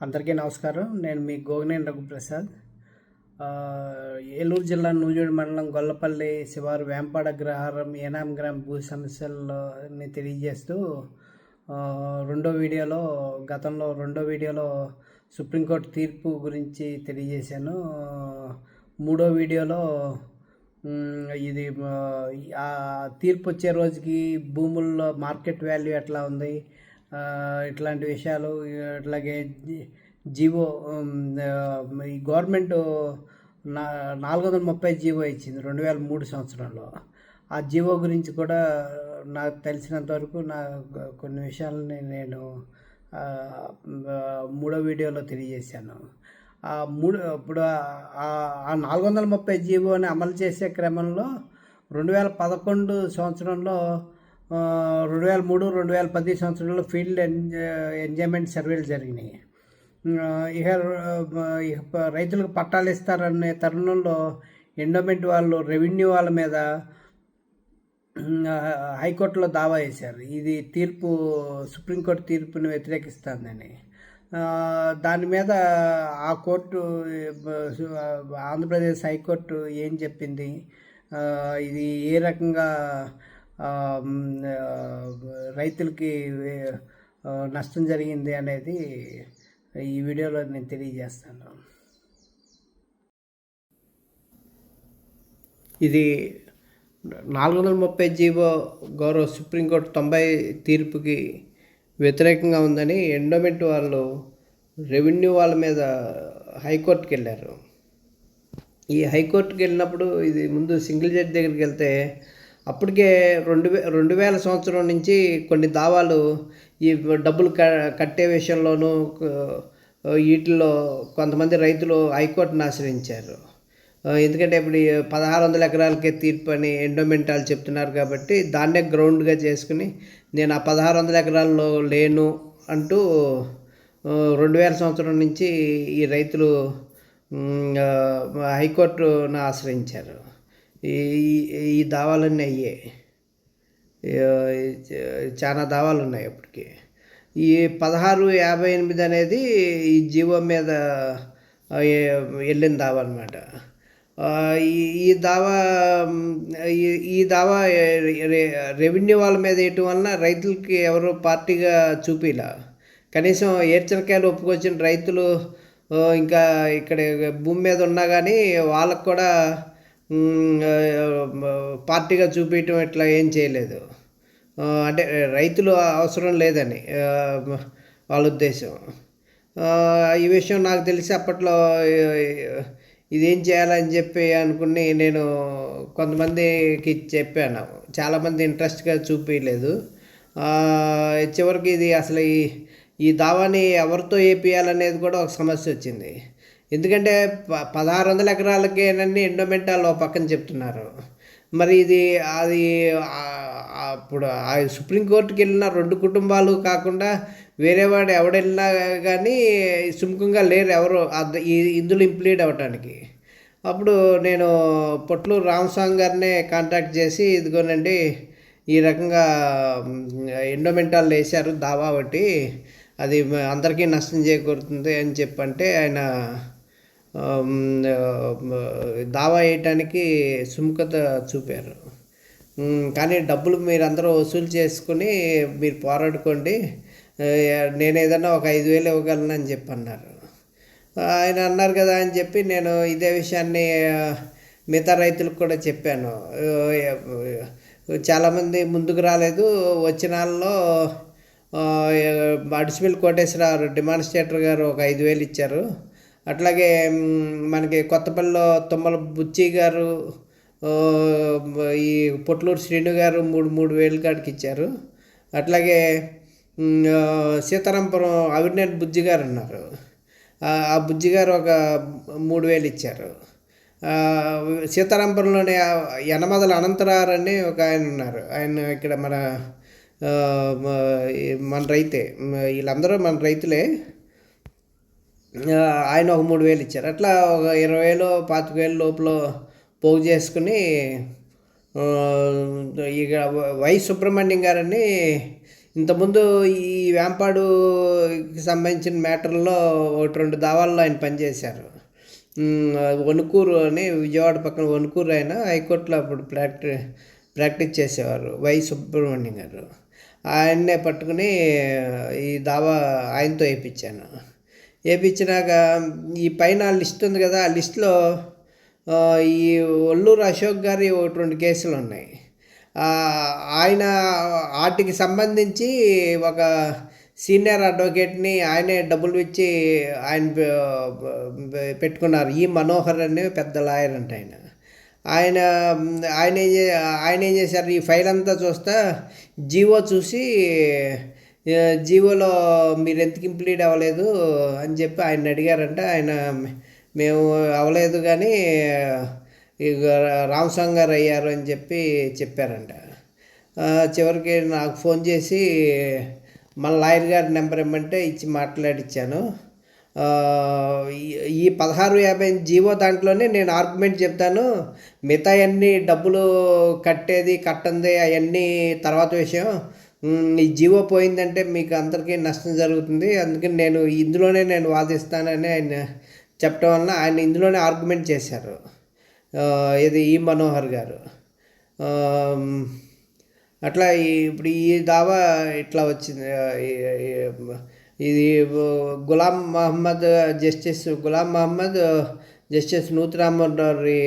అందరికీ నమస్కారం. నేను మీ గోగినేని రఘుప్రసాద్. ఏలూరు జిల్లా నూజివీడు మండలం గొల్లపల్లి శివారు వేంపాడ గ్రహారం ఏనాం గ్రామ భూ సమస్యలని తెలియజేస్తూ రెండో వీడియోలో గతంలో రెండో వీడియోలో సుప్రీంకోర్టు తీర్పు గురించి తెలియజేశాను. మూడో వీడియోలో ఇది ఆ, తీర్పు వచ్చే రోజుకి భూముల్లో మార్కెట్ వాల్యూ ఎట్లా ఉంది? ఇట్లాంటి విషయాలు అట్లాగే జీవో ఈ గవర్నమెంట్ నా నాలుగు వందల ముప్పై జీవో ఇచ్చింది రెండు వేల మూడు సంవత్సరంలో. ఆ జీవో గురించి కూడా నాకు తెలిసినంత వరకు నా కొన్ని విషయాలని నేను మూడో వీడియోలో తెలియజేశాను. ఆ మూడు ఇప్పుడు ఆ- నాలుగు వందల ముప్పై జీవోని అమలు చేసే క్రమంలో రెండు వేల పదకొండు సంవత్సరంలో రెండు వేల మూడు రెండు వేల పది సంవత్సరంలో ఫీల్డ్ ఎంజాయ్మెంట్ సర్వేలు జరిగినాయి. ఇక రైతులకు పట్టాలు ఇస్తారనే తరుణంలో ఎండోమెంట్ వాళ్ళు రెవెన్యూ వాళ్ళ మీద హైకోర్టులో దావా వేశారు. ఇది తీర్పు సుప్రీంకోర్టు తీర్పుని వ్యతిరేకిస్తుందని. దాని మీద ఆ కోర్టు ఆంధ్రప్రదేశ్ హైకోర్టు ఏం చెప్పింది? ఇది ఏ రకంగా రైతులకి నష్టం జరిగింది అనేది ఈ వీడియోలో నేను తెలియజేస్తాను. ఇది నాలుగు వందల ముప్పై జీవో గౌరవ సుప్రీంకోర్టు తొంభై తీర్పుకి వ్యతిరేకంగా ఉందని ఎండోమెంట్ వాళ్ళు రెవెన్యూ వాళ్ళ మీద హైకోర్టుకి వెళ్ళారు. ఈ హైకోర్టుకి వెళ్ళినప్పుడు ఇది ముందు సింగిల్ జడ్జి దగ్గరికి వెళ్తే అప్పటికే రెండు వే రెండు వేల సంవత్సరం నుంచి కొన్ని దావాలు ఈ డబ్బులు క కట్టే విషయంలోనూ వీటిల్లో కొంతమంది రైతులు హైకోర్టును ఆశ్రయించారు ఎందుకంటే ఇప్పుడు ఈ పదహారు వందల ఎకరాలకే తీర్పు అని ఎండోమెంటాలు చెప్తున్నారు కాబట్టి దాన్నే గ్రౌండ్గా చేసుకుని నేను ఆ పదహారు వందల ఎకరాల్లో లేను అంటూ రెండు వేల సంవత్సరం నుంచి ఈ రైతులు హైకోర్టును ఆశ్రయించారు. ఈ ఈ- దావాలన్నీ అయ్యాయి చాలా దావాలు ఉన్నాయి ఇప్పటికి ఈ పదహారు యాభై ఎనిమిది అనేది ఈ జీవో మీద వెళ్ళిన దావా అనమాట ఈ ఈ దావా ఈ ఈ దావా రెవెన్యూ వాళ్ళ మీద వేయటం వలన రైతులకి ఎవరు పార్టీగా చూపిలా. కనీసం ఏర్చనకాయలు ఒప్పుకొచ్చిన రైతులు ఇంకా ఇక్కడ భూమి మీద ఉన్నా కానీ వాళ్ళకు కూడా పార్టీగా చూపించడం ఇట్లా ఏం చేయలేదు. అంటే రైతులు అవసరం లేదని వాళ్ళ ఉద్దేశం. ఈ విషయం నాకు తెలిసి అప్పట్లో ఇదేం చేయాలని చెప్పి అనుకుని నేను కొంతమందికి చెప్పాను. చాలామంది ఇంట్రెస్ట్గా చూపించలేదు చివరికి ఇది అసలు ఈ ఈ దావాని ఎవరితో వేపియాలనేది కూడా ఒక సమస్య వచ్చింది. ఎందుకంటే ప పదహారు వందల ఎకరాలకేనని ఎండోమెంట్ వాళ్ళు ఒక పక్కన చెప్తున్నారు. మరి ఇది అది ఆ- అప్పుడు ఆ సుప్రీంకోర్టుకి వెళ్ళిన రెండు కుటుంబాలు కాకుండా వేరే వాడు ఎవడెళ్ళినా కానీ సుముఖంగా లేరు ఎవరు ఇందులో ఇంప్లీడ్ అవ్వటానికి. అప్పుడు నేను పొట్లూరు రామస్వామి గారినే కాంటాక్ట్ చేసి ఇదిగోనండి ఈ రకంగా ఎండోమెంటాలు వేశారు దావా ఒకటి అది అందరికీ నష్టం చేకూరుతుంది అని చెప్పంటే ఆయన దావా వేయటానికి సుముఖత చూపారు. కానీ డబ్బులు మీరు అందరూ వసూలు చేసుకుని మీరు పోరాడుకోండి. నేను ఏదన్నా ఒక ఐదు వేలు ఇవ్వగలను అని చెప్పి అన్నారు ఆయన అన్నారు కదా అని చెప్పి నేను ఇదే విషయాన్ని మిగతా రైతులకు కూడా చెప్పాను. చాలామంది ముందుకు రాలేదు. వచ్చిన వాళ్ళలో అడిసిమిల్ కోటేశ్వరరావు డిమాన్స్ట్రేటర్ గారు ఒక ఐదు వేలు ఇచ్చారు. అట్లాగే మనకి కొత్తపల్లిలో తుమ్మల బుచ్చి గారు ఈ పొట్లూరు శ్రీను గారు మూడు మూడు వేలు కాడికి ఇచ్చారు. అట్లాగే సీతారాంపురం అవినేట్ బుజ్జి గారు ఉన్నారు ఆ బుజ్జి గారు ఒక మూడు వేలు ఇచ్చారు. సీతారాంపురంలోనే యనమదల అనంతరారు అని ఒక ఆయన ఉన్నారు. ఆయన ఇక్కడ మన మన రైతే వీళ్ళందరూ మన రైతులే. ఆయన ఒక మూడు వేలు ఇచ్చారు. అట్లా ఒక ఇరవై వేలు పాతిక వేలు లోపల పోగు చేసుకుని ఇక వై సుబ్రహ్మణ్యం గారని ఇంతకుముందు ఈ వేంపాడుకి సంబంధించిన మ్యాటర్లో ఒకటి రెండు దావాల్లో ఆయన పనిచేశారు. వణుకూరు అని విజయవాడ పక్కన వణుకూరు ఆయన హైకోర్టులో అప్పుడు ప్రాక్టీ ప్రాక్టీస్ చేసేవారు వై సుబ్రహ్మణ్యం గారు. ఆయన్నే పట్టుకుని ఈ దావా ఆయనతో వేయించాను. వేయించినాక ఈ పైన లిస్ట్ ఉంది కదా ఆ లిస్ట్లో ఈ ఒల్లూరు అశోక్ గారి ఒకటి రెండు కేసులు ఉన్నాయి. ఆయన వాటికి సంబంధించి ఒక సీనియర్ అడ్వకేట్ని ఆయనే డబ్బులు ఇచ్చి ఆయన పెట్టుకున్నారు. ఈ మనోహర్ అనే పెద్ద లాయర్ అంట ఆయన. ఆయన ఆయన ఏం చే- ఆయన ఏం చేశారు? ఈ ఫైల్ అంతా చూస్తా జీవో చూసి జీవోలో మీరు ఎందుకు ఇంప్లీట్ అవ్వలేదు అని చెప్పి ఆయన అడిగారంట. ఆయన మేము అవ్వలేదు కానీ ఇక రామస్వామి గారు అయ్యారు అని చెప్పి చెప్పారంట. చివరికి నాకు ఫోన్ చేసి మన లాయర్ గారి నెంబర్ ఇమ్మంటే ఇచ్చి మాట్లాడిచ్చాను. ఈ- పదహారు యాభై జీవో దాంట్లోనే నేను ఆర్గ్యుమెంట్ చెప్తాను. మిగతా అన్నీ డబ్బులు కట్టేది కట్టంది అవన్నీ తర్వాత విషయం. ఈ జీవో పోయిందంటే మీకు అందరికీ నష్టం జరుగుతుంది. అందుకని నేను ఇందులోనే నేను వాదిస్తానని ఆయన చెప్పడం వలన ఆయన ఇందులోనే ఆర్గ్యుమెంట్ చేశారు. ఇది ఈ మనోహర్ గారు. అట్లా ఇప్పుడు ఈ దావా ఇట్లా వచ్చింది. ఇది గులాం మహమ్మద్ జస్టిస్ గులాం మహమ్మద్ జస్టిస్ నూతిరామరెడ్డి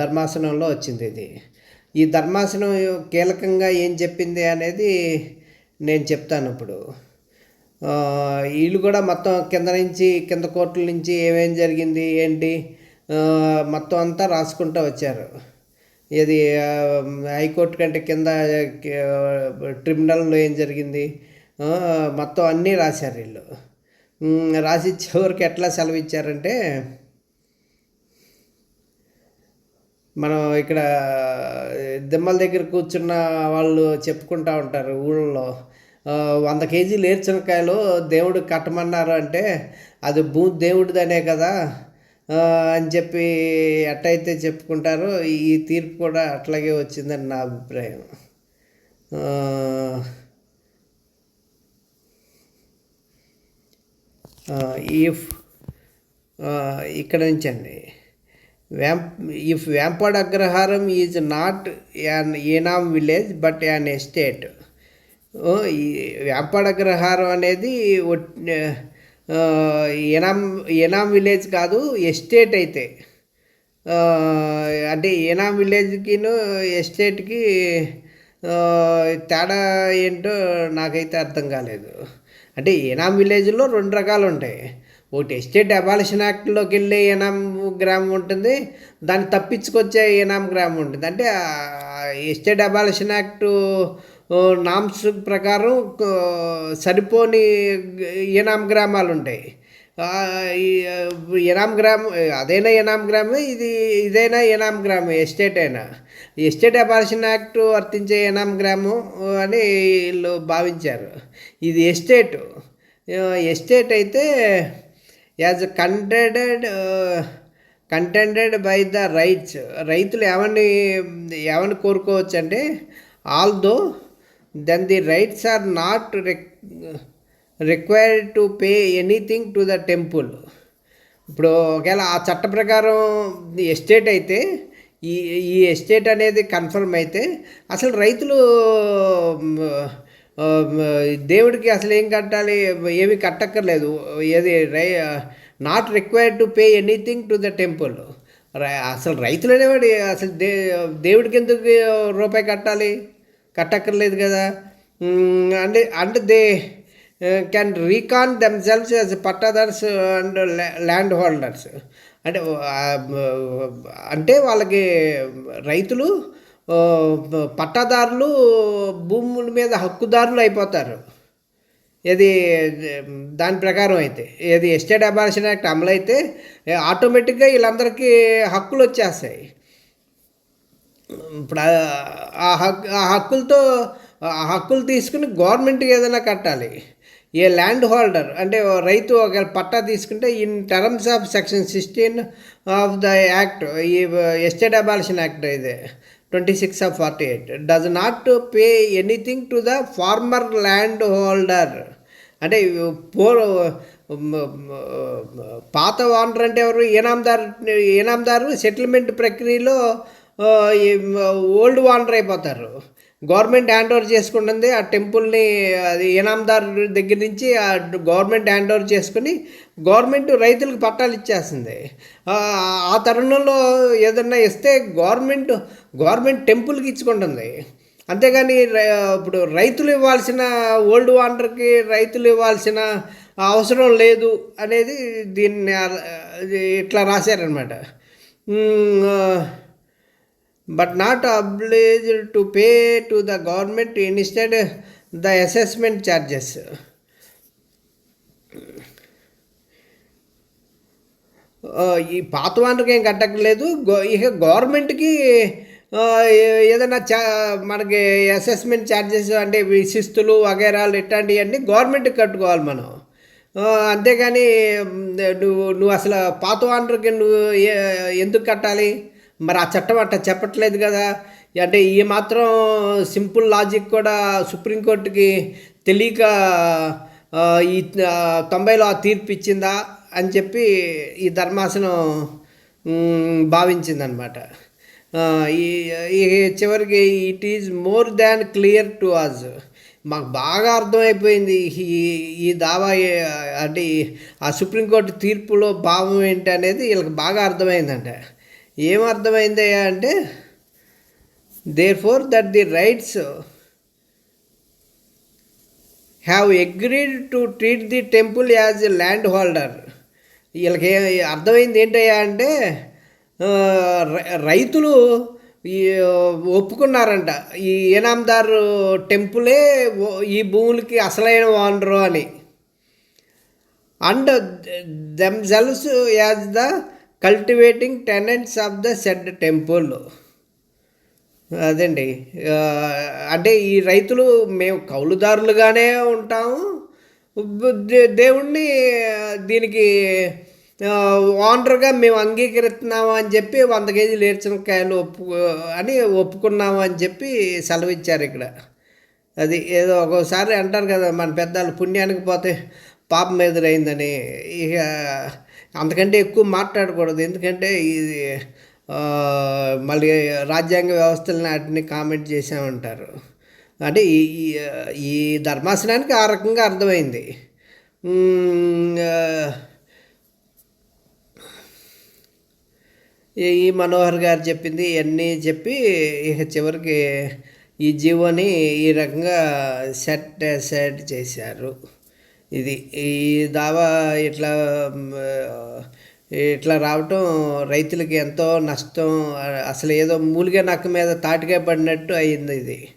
ధర్మాసనంలో వచ్చింది ఇది. ఈ ధర్మాసనం కీలకంగా ఏం చెప్పింది అనేది నేను చెప్తాను ఇప్పుడు. వీళ్ళు కూడా మొత్తం కింద నుంచి కింద కోర్టుల నుంచి ఏమేం జరిగింది ఏంటి? మొత్తం అంతా రాసుకుంటూ వచ్చారు. ఇది హైకోర్టు కంటే కింద ట్రిబ్యునల్లో ఏం జరిగింది? మొత్తం అన్నీ రాశారు వీళ్ళు. రాసి చివరికి ఎట్లా సెలవు ఇచ్చారంటే మనం ఇక్కడ దిమ్మల దగ్గర కూర్చున్న వాళ్ళు చెప్పుకుంటా ఉంటారు ఊళ్ళో. వంద కేజీలు ఏర్చనకాయలు దేవుడు కట్టమన్నారు అంటే అది భూ దేవుడిదనే కదా అని చెప్పి ఎట్టయితే చెప్పుకుంటారో. ఈ తీర్పు కూడా అట్లాగే వచ్చిందని నా అభిప్రాయం. ఈ ఇక్కడ నుంచి అండి vamp if vamped agraharam is not an inam village but an estate ఈ అగ్రహారం అనేది ఎనామ్ ఎనామ్ ఏనాం ఏనాం విలేజ్ కాదు ఎస్టేట్ అయితే. అంటే ఏనాం విలేజ్కిను ఎస్టేట్కి తేడా ఏంటో నాకైతే అర్థం కాలేదు. అంటే ఏనాం విలేజ్లో రెండు రకాలు ఉంటాయి. ఒకటి ఎస్టేట్ అబాలిషన్ యాక్ట్లోకి వెళ్ళే ఏనాం గ్రామం ఉంటుంది. దాన్ని తప్పించుకొచ్చే ఏనాం గ్రామం ఉంటుంది. అంటే ఎస్టేట్ అబాలిషన్ యాక్ట్ నామ్స్ ప్రకారం సరిపోని ఏనాం గ్రామాలు ఉంటాయి. ఆ, ఈ ఎనాం అదైనా ఎనాం గ్రామే ఇది ఇదైనా ఎనాం గ్రామం ఎస్టేట్ అయినా. ఎస్టేట్ అబాలిషన్ యాక్ట్ వర్తించే ఎనాం గ్రామం అని వీళ్ళు భావించారు. ఇది ఎస్టేట్ ఎస్టేట్ అయితే as contended contended by the ryots. రైతులు ఏమని ఏమని కోరుకోవచ్చు అంటే although then the ryots are not required to pay anything to the temple. ఇప్పుడు ఒకవేళ ఆ చట్ట ప్రకారం ఎస్టేట్ అయితే ఈ ఈ ఎస్టేట్ అనేది కన్ఫర్మ్ అయితే అసలు రైతులు దేవుడికి అసలు ఏం కట్టాలి? ఏమి కట్టక్కర్లేదు. ఏది రై not required to pay anything to the temple అసలు రైతులు అనేవాడు అసలు దే దేవుడికి ఎందుకు రూపాయి కట్టాలి? కట్టక్కర్లేదు కదా. అంటే అంటే they can reckon themselves as pattadars and landholders అంటే అంటే వాళ్ళకి రైతులు పట్టాదారులు భూముల మీద హక్కుదారులు అయిపోతారు. ఇది దాని ప్రకారం అయితే ఏది ఎస్టేట్ అబార్షన్ యాక్ట్ అమలైతే ఆటోమేటిక్గా వీళ్ళందరికీ హక్కులు వచ్చేస్తాయి. ఇప్పుడు ఆ- హక్కు ఆ హక్కులతో ఆ హక్కులు తీసుకుని గవర్నమెంట్కి ఏదైనా కట్టాలి. ఏ ల్యాండ్ హోల్డర్ అంటే రైతు ఒక పట్టా తీసుకుంటే in terms of section sixteen of the act ఈ ఎస్టేట్ అబాలిషన్ యాక్ట్ ఇది twenty six of forty eight does not pay anything to the farmer landholder అంటే పో పాత ఓనర్ అంటే ఎవరు? ఏనాందారు ఏనాందారు సెటిల్మెంట్ ప్రక్రియలో ఓల్డ్ ఓనర్ అయిపోతారు. గవర్నమెంట్ హ్యాండ్ ఓవర్ చేసుకుంటుంది. ఆ టెంపుల్ని అది ఏనాందార్ దగ్గర నుంచి ఆ గవర్నమెంట్ హ్యాండ్ ఓవర్ చేసుకుని గవర్నమెంట్ రైతులకు పట్టాలు ఇచ్చేస్తుంది ఆ తరుణంలో ఏదన్నా ఇస్తే గవర్నమెంట్ గవర్నమెంట్ టెంపుల్కి ఇచ్చుకుంటుంది. అంతేగాని రై- ఇప్పుడు రైతులు ఇవ్వాల్సిన ఓల్డ్ వాండర్కి రైతులు ఇవ్వాల్సిన అవసరం లేదు అనేది దీన్ని ఇట్లా రాశారనమాట but not obliged to pay to the government instead the assessment charges ఈ పాత వానరికి ఏం కట్టక్కర్లేదు గో- ఇక గవర్నమెంట్కి ఏదైనా చా మనకి అసెస్మెంట్ ఛార్జెస్ అంటే శిస్తులు వగైరాలు ఇట్లాంటివన్నీ గవర్నమెంట్కి కట్టుకోవాలి మనం. అంతేగాని నువ్వు నువ్వు అసలు పాత వానరికి నువ్వు ఎందుకు కట్టాలి? మరి ఆ చట్టం అట్ట చెప్పట్లేదు కదా. అంటే ఈ మాత్రం సింపుల్ లాజిక్ కూడా సుప్రీంకోర్టుకి తెలియక ఈ తొంభైలో ఆ తీర్పు ఇచ్చిందా? అని చెప్పి ఈ ధర్మాసనం భావించిందనమాట. ఈ చివరికి it is more than clear to us మాకు బాగా అర్థమైపోయింది ఈ ఈ దావా అంటే ఆ సుప్రీంకోర్టు తీర్పులో భావం ఏంటి అనేది వీళ్ళకి బాగా అర్థమైందంట. ఏం అర్థమైంది అంటే therefore that the ryots have agreed to treat the temple as a landholder వీళ్ళకి అర్థమైంది ఏంటయ్యా అంటే రై- రైతులు ఒప్పుకున్నారంట. ఈ ఏనాందార్ టెంపులే ఈ భూములకి అసలైన ఓనరు అని. And themselves as the cultivating tenants of the said temple. అదండి అంటే ఈ రైతులు మేము కౌలుదారులుగానే ఉంటాము దేవుణ్ణి దీనికి ఓనర్గా మేము అంగీకరిస్తున్నాము అని చెప్పి వంద కేజీలు ఏడ్చినకాయలు ఒప్పు అని ఒప్పుకున్నాము అని చెప్పి సెలవు ఇచ్చారు ఇక్కడ. అది ఏదో ఒక్కోసారి అంటారు కదా మన పెద్దలు పుణ్యానికి పోతే పాపం ఎదురైందని. ఇక అంతకంటే ఎక్కువ మాట్లాడకూడదు. ఎందుకంటే ఇది మళ్ళీ రాజ్యాంగ వ్యవస్థలను వాటిని కామెంట్ చేసామంటారు అంటే ఈ ఈ- ధర్మాసనానికి ఆ రకంగా అర్థమైంది. ఈ- మనోహర్ గారు చెప్పింది ఇవన్నీ చెప్పి ఇక చివరికి ఈ జీవోని ఈ రకంగా సెట్ సెట్ చేశారు. ఇది ఈ దావా ఇట్లా ఇట్లా రావటం రైతులకి ఎంతో నష్టం అసలు ఏదో మూలిగా నక్క మీద తాటిగా పడినట్టు అయింది ఇది.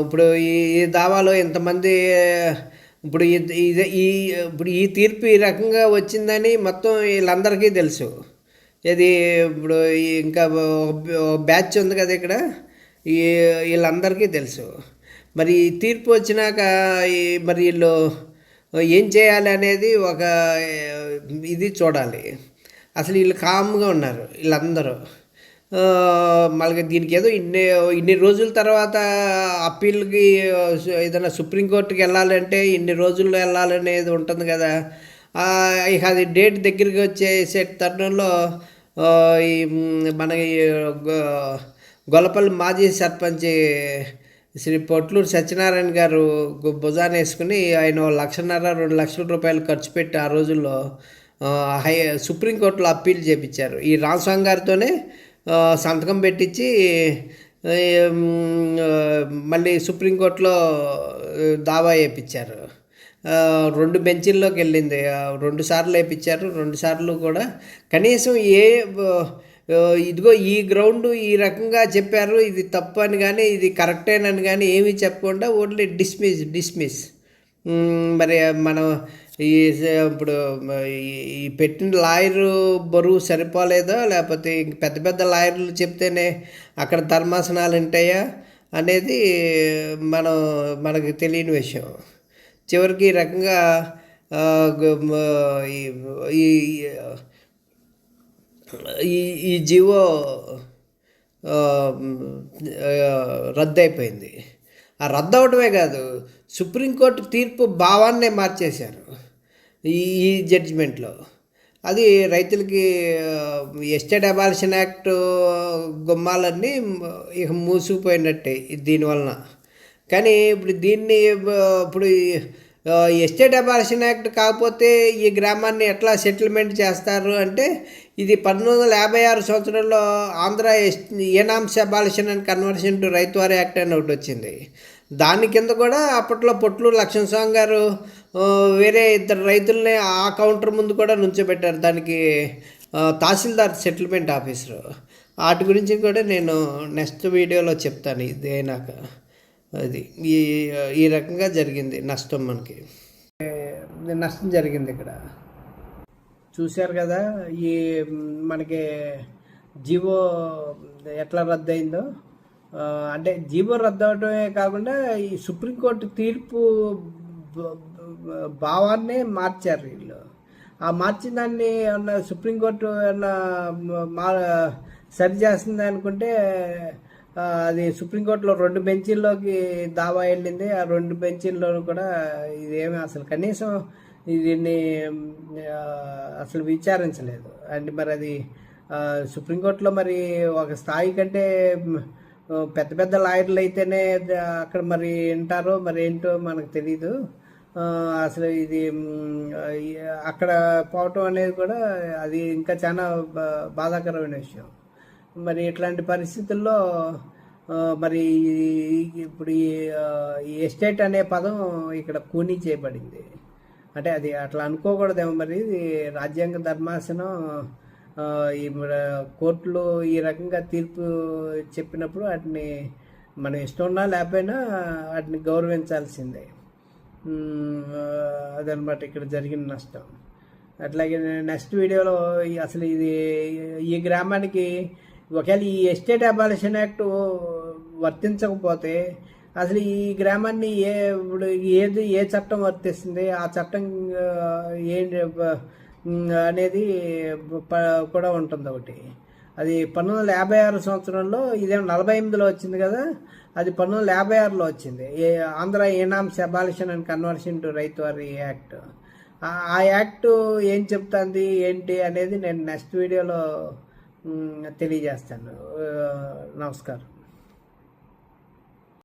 ఇప్పుడు ఈ దావాలో ఇంతమంది ఇప్పుడు ఇది- ఈ ఇప్పుడు ఈ తీర్పు ఈ రకంగా వచ్చిందని మొత్తం వీళ్ళందరికీ తెలుసు. ఇది ఇప్పుడు ఇంకా బ్యాచ్ ఉంది కదా ఇక్కడ ఈ వీళ్ళందరికీ తెలుసు. మరి ఈ తీర్పు వచ్చినాక ఈ మరి వీళ్ళు ఏం చేయాలి అనేది ఒక ఇది చూడాలి. అసలు వీళ్ళు కామ్గా ఉన్నారు వీళ్ళందరూ. మళ్ళీ దీనికి ఏదో ఇన్ని ఇన్ని రోజుల తర్వాత అప్పీల్కి ఏదైనా సుప్రీంకోర్టుకి వెళ్ళాలంటే ఇన్ని రోజుల్లో వెళ్ళాలనేది ఉంటుంది కదా. ఇక అది డేట్ దగ్గరికి వచ్చేసే తరుణంలో ఈ మన ఈ గొల్లపల్లి మాజీ సర్పంచ్ శ్రీ పొట్లూరు సత్యనారాయణ గారు గు- భుజాన వేసుకుని ఆయన లక్షన్నర రెండు లక్షల రూపాయలు ఖర్చు పెట్టి ఆ రోజుల్లో హై సుప్రీంకోర్టులో అప్పీల్ చేపించారు. ఈ రామస్వామి గారితోనే సంతకం పెట్టించి మళ్ళీ సుప్రీంకోర్టులో దావా వేయించారు. రెండు బెంచీల్లోకి వెళ్ళింది. రెండు సార్లు వేయించారు. రెండు సార్లు కూడా కనీసం ఏ ఇదిగో ఈ గ్రౌండ్ ఈ రకంగా చెప్పారు. ఇది తప్పు అని కానీ ఇది కరెక్టేనని కానీ ఏమీ చెప్పకుండా ఓన్లీ డిస్మిస్ డిస్మిస్. మరి మనం ఈ ఇప్పుడు ఈ- పెట్టిన లాయరు బరువు సరిపోలేదో? లేకపోతే ఇంక పెద్ద పెద్ద లాయర్లు చెప్తేనే అక్కడ ధర్మాసనాలు ఉంటాయా అనేది మనం మనకు తెలియని విషయం. చివరికి ఈ రకంగా ఈ- ఈ ఈ జీవో రద్దు అయిపోయింది ఆ రద్దు అవడమే కాదు సుప్రీంకోర్టు తీర్పు భావాన్నే మార్చేశారు ఈ ఈ జడ్జిమెంట్లో. అది రైతులకి ఎస్టేట్ అబాలిషన్ యాక్ట్ గుమ్మాలన్నీ ఇక మూసుకుపోయినట్టే దీనివలన. కానీ ఇప్పుడు దీన్ని ఇప్పుడు ఎస్టేట్ అబాలిషన్ యాక్ట్ కాకపోతే ఈ గ్రామాన్ని ఎట్లా సెటిల్మెంట్ చేస్తారు అంటే ఇది పంతొమ్మిది వందల యాభై ఆరు సంవత్సరంలో Andhra yes inams abolition and conversion to ryotwari act అని ఒకటి వచ్చింది. దాని కింద కూడా అప్పట్లో పొట్లు లక్ష్మణ స్వామి గారు వేరే ఇద్దరు రైతుల్ని ఆ కౌంటర్ ముందు కూడా నుంచోబెట్టారు. దానికి తహసీల్దార్ సెటిల్మెంట్ ఆఫీసరు. వాటి గురించి కూడా నేను నెక్స్ట్ వీడియోలో చెప్తాను. ఇది అయినాక అది. ఈ ఈ రకంగా జరిగింది నష్టం మనకి. నష్టం జరిగింది ఇక్కడ. చూశారు కదా ఈ మనకి జివో ఎట్లా రద్దు అయిందో అంటే జీవో రద్దు కాకుండా ఈ సుప్రీంకోర్టు తీర్పు భావాన్నే మార్చారు వీళ్ళు. ఆ మార్చిన దాన్ని ఏమన్నా సుప్రీంకోర్టు ఏమన్నా మా సరి చేస్తుంది అనుకుంటే అది సుప్రీంకోర్టులో రెండు బెంచీల్లోకి దావా వెళ్ళింది. ఆ రెండు బెంచీల్లోనూ కూడా ఇదేమి అసలు కనీసం దీన్ని అసలు విచారించలేదు. అంటే మరి అది సుప్రీంకోర్టులో మరి ఒక స్థాయి కంటే పెద్ద పెద్ద లాయర్లు అయితేనే అక్కడ మరి వింటారో మరి ఏంటో మనకు తెలీదు. అసలు ఇది అక్కడ పోవటం అనేది కూడా అది ఇంకా చాలా బా- బాధాకరమైన విషయం. మరి ఇట్లాంటి పరిస్థితుల్లో మరి ఇప్పుడు ఈ ఎస్టేట్ అనే పదం ఇక్కడ కూనీ చేయబడింది. అంటే అది అట్లా అనుకోకూడదేమో మరి ఇది రాజ్యాంగ ధర్మాసనం ఈ కోర్టులో ఈ రకంగా తీర్పు చెప్పినప్పుడు వాటిని మనం ఇష్టం ఉన్నా లేకపోయినా వాటిని గౌరవించాల్సిందే. అదనమాట ఇక్కడ జరిగిన నష్టం. అట్లాగే నెక్స్ట్ వీడియోలో అసలు ఇది ఈ గ్రామానికి ఒకవేళ ఈ ఎస్టేట్ అబాలిషన్ యాక్ట్ వర్తించకపోతే అసలు ఈ గ్రామాన్ని ఏ ఇప్పుడు ఏది ఏ చట్టం వర్తిస్తుంది? ఆ చట్టం ఏంటి అనేది కూడా ఉంటుంది ఒకటి. అది పంతొమ్మిది వందల యాభై ఆరు సంవత్సరంలో ఇదే నలభై ఎనిమిదిలో వచ్చింది కదా? అది పంతొమ్మిది వందల యాభై ఆరులో వచ్చింది. Andhra inams abolition and conversion to ryotwari act. ఆ- యాక్టు యాక్ట్ ఏం చెప్తుంది ఏంటి అనేది నేను నెక్స్ట్ వీడియోలో తెలియజేస్తాను. నమస్కారం.